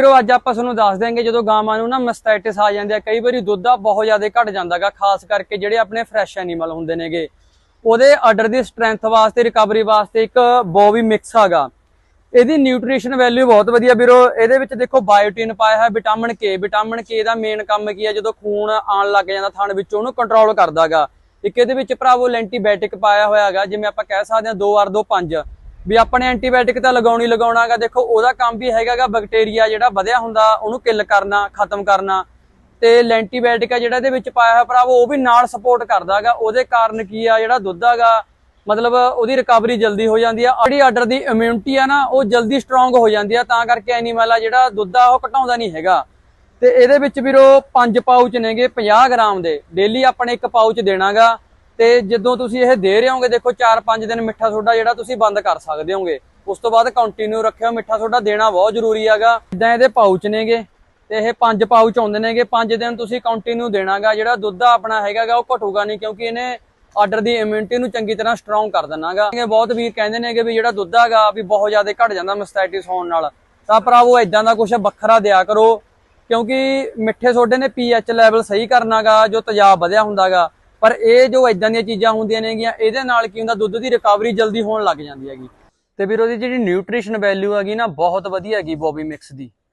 ਫਿਰ ਅੱਜ ਆਪਾਂ ਤੁਹਾਨੂੰ ਦੱਸ ਦਿਆਂਗੇ, ਜਦੋਂ ਗਾਵਾਂ ਨੂੰ ਨਾ ਮਸਟਾਈਟਿਸ ਆ ਜਾਂਦੀ ਆ, ਕਈ ਵਾਰੀ ਦੁੱਧ ਆ ਬਹੁਤ ਜ਼ਿਆਦਾ ਘਟ ਜਾਂਦਾਗਾ, ਖਾਸ ਕਰਕੇ ਜਿਹੜੇ ਆਪਣੇ ਫਰੈਸ਼ ਐਨੀਮਲ ਹੁੰਦੇ ਨੇਗੇ। ਉਹਦੇ ਆਰਡਰ ਦੀ ਸਟਰੈਂਥ ਵਾਸਤੇ ਰਿਕਵਰੀ ਵਾਸਤੇ ਇੱਕ ਬੋਵੀ ਮਿਕਸ ਹੈਗਾ ਇਹਦੀ ਨਿਊਟ੍ਰੀਸ਼ਨ ਵੈਲਿਊ ਬਹੁਤ ਵਧੀਆ ਵੀਰੋ। ਇਹਦੇ ਵਿੱਚ ਦੇਖੋ ਬਾਇਓਟਿਨ ਪਾਇਆ ਹੈ ਵਿਟਾਮਿਨ ਕੇ ਵਿਟਾਮਿਨ ਕੇ ਦਾ ਮੇਨ ਕੰਮ ਕੀ ਹੈ ਜਦੋਂ ਖੂਨ ਆਉਣ ਲੱਗ ਜਾਂਦਾ ਥਣ ਵਿੱਚ, ਉਹਨੂੰ ਕੰਟਰੋਲ ਕਰਦਾਗਾ। ਇੱਕ ਇਹਦੇ ਵਿੱਚ ਭਰਾਵੋ ਐਂਟੀਬਾਇਓਟਿਕ ਪਾਇਆ ਹੋਇਆ ਹੈਗਾ, ਜਿਵੇਂ ਆਪਾਂ ਕਹਿ ਸਕਦੇ ਹਾਂ 2 2 5 ਵੀ ਆਪਣੇ ਐਂਟੀਬਾਇਓਟਿਕ ਤਾਂ ਲਗਾਉਣੀ ਲਗਾਉਣਾਗਾ, ਦੇਖੋ ਉਹਦਾ ਕੰਮ ਵੀ ਹੈਗਾਗਾ ਬੈਕਟੀਰੀਆ ਜਿਹੜਾ ਵਧਿਆ ਹੁੰਦਾ, ਉਹਨੂੰ ਕਿਲ ਕਰਨਾ, ਖਤਮ ਕਰਨਾ। ਤੇ ਲੈਂਟੀਬਾਇਓਟਿਕ ਆ ਜਿਹੜਾ ਇਹਦੇ ਵਿੱਚ ਪਾਇਆ ਹੋਇਆ ਭਰਾਵੋ ਉਹ ਵੀ ਨਾਲ ਸਪੋਰਟ ਕਰਦਾਗਾ। ਉਹਦੇ ਕਾਰਨ ਕੀ ਆ, ਜਿਹੜਾ ਦੁੱਧ ਹੈਗਾ ਮਤਲਬ ਉਹਦੀ ਰਿਕਵਰੀ ਜਲਦੀ ਹੋ ਜਾਂਦੀ ਆ। ਜਿਹੜੀ ਆਰਡਰ ਦੀ ਇਮਿਊਨਿਟੀ ਆ ਨਾ, ਉਹ ਜਲਦੀ ਸਟਰੋਂਗ ਹੋ ਜਾਂਦੀ ਆ। ਤਾਂ ਕਰਕੇ ਐਨੀਮਲ ਆ ਜਿਹੜਾ ਦੁੱਧ ਆ, ਉਹ ਘਟਾਉਂਦਾ ਨਹੀਂ ਹੈਗਾ। ਤੇ ਇਹਦੇ ਵਿੱਚ ਵੀਰੋ ਪੰਜ ਪਾਊਚ ਨੇਗੇ 50 ਗ੍ਰਾਮ ਦੇ। ਡੇਲੀ ਆਪਣੇ ਇੱਕ ਪਾਊਚ ਦੇਣਾਗਾ। ਤੇ ਜਦੋਂ ਤੁਸੀਂ ਇਹ ਦੇ ਰਹੇ ਹੋਗੇ ਦੇਖੋ 4-5 ਦਿਨ ਮਿੱਠਾ ਸੋਡਾ ਜਿਹੜਾ ਤੁਸੀਂ ਬੰਦ ਕਰ ਸਕਦੇ ਹੋਗੇ ਉਸ ਤੋਂ ਬਾਅਦ ਕੰਟੀਨਿਊ ਰੱਖਿਓ, ਮਿੱਠਾ ਸੋਡਾ ਦੇਣਾ ਬਹੁਤ ਜ਼ਰੂਰੀ ਹੈਗਾ। ਇਦਾਂ ਇਹਦੇ ਪਾਉਚ ਨੇਗੇ, ਤੇ ਇਹ ਪੰਜ ਪਾਊਚ ਆਉਂਦੇ ਨੇਗੇ। ਪੰਜ ਦਿਨ ਤੁਸੀਂ ਕੰਟੀਨਿਊ ਦੇਣਾਗਾ, ਜਿਹੜਾ ਦੁੱਧ ਆ ਆਪਣਾ ਹੈਗਾਗਾ, ਉਹ ਘਟੂਗਾ ਨਹੀਂ, ਕਿਉਂਕਿ ਇਹਨੇ ਆਰਡਰ ਦੀ ਇਮਿਊਨਿਟੀ ਨੂੰ ਚੰਗੀ ਤਰ੍ਹਾਂ ਸਟਰੋਂਗ ਕਰ ਦੇਣਾਗਾ। ਇਹ ਬਹੁਤ ਵੀਰ ਕਹਿੰਦੇ ਨੇਗੇ ਵੀ ਜਿਹੜਾ ਦੁੱਧ ਹੈਗਾ, ਵੀ ਬਹੁਤ ਜ਼ਿਆਦਾ ਘਟ ਜਾਂਦਾ ਮਸਟਾਈਟਿਸ ਹੋਣ ਨਾਲ। ਤਾਂ ਭਰਾਵੋ, ਇਦਾਂ ਦਾ ਕੁਝ ਵੱਖਰਾ ਦਿਆ ਕਰੋ, ਕਿਉਂਕਿ ਮਿੱਠੇ ਸੋਡੇ ਨੇ ਪੀਐਚ ਲੈਵਲ ਸਹੀ ਕਰਨਾਗਾ, ਜੋ ਤੇਜ਼ਾਬ ਵਧਿਆ ਹੁੰਦਾਗਾ। ਪਰ ਇਹ ਜੋ ਇਦਾਂ ਦੀਆਂ ਚੀਜ਼ਾਂ ਹੁੰਦੀਆਂ ਨੇਗੀਆਂ, ਇਹਦੇ ਨਾਲ ਕੀ ਹੁੰਦਾ? ਦੁੱਧ ਦੀ ਰਿਕਵਰੀ ਜਲਦੀ ਹੋਣ ਲੱਗ ਜਾਂਦੀ ਹੈਗੀ। ਤੇ ਵੀਰ, ਉਹਦੀ ਜਿਹੜੀ ਨਿਊਟ੍ਰੀਸ਼ਨ ਵੈਲਿਊ ਹੈਗੀ ਨਾ, ਬਹੁਤ ਵਧੀਆ ਹੈਗੀ, ਬੋਬੀ ਮਿਕਸ ਦੀ।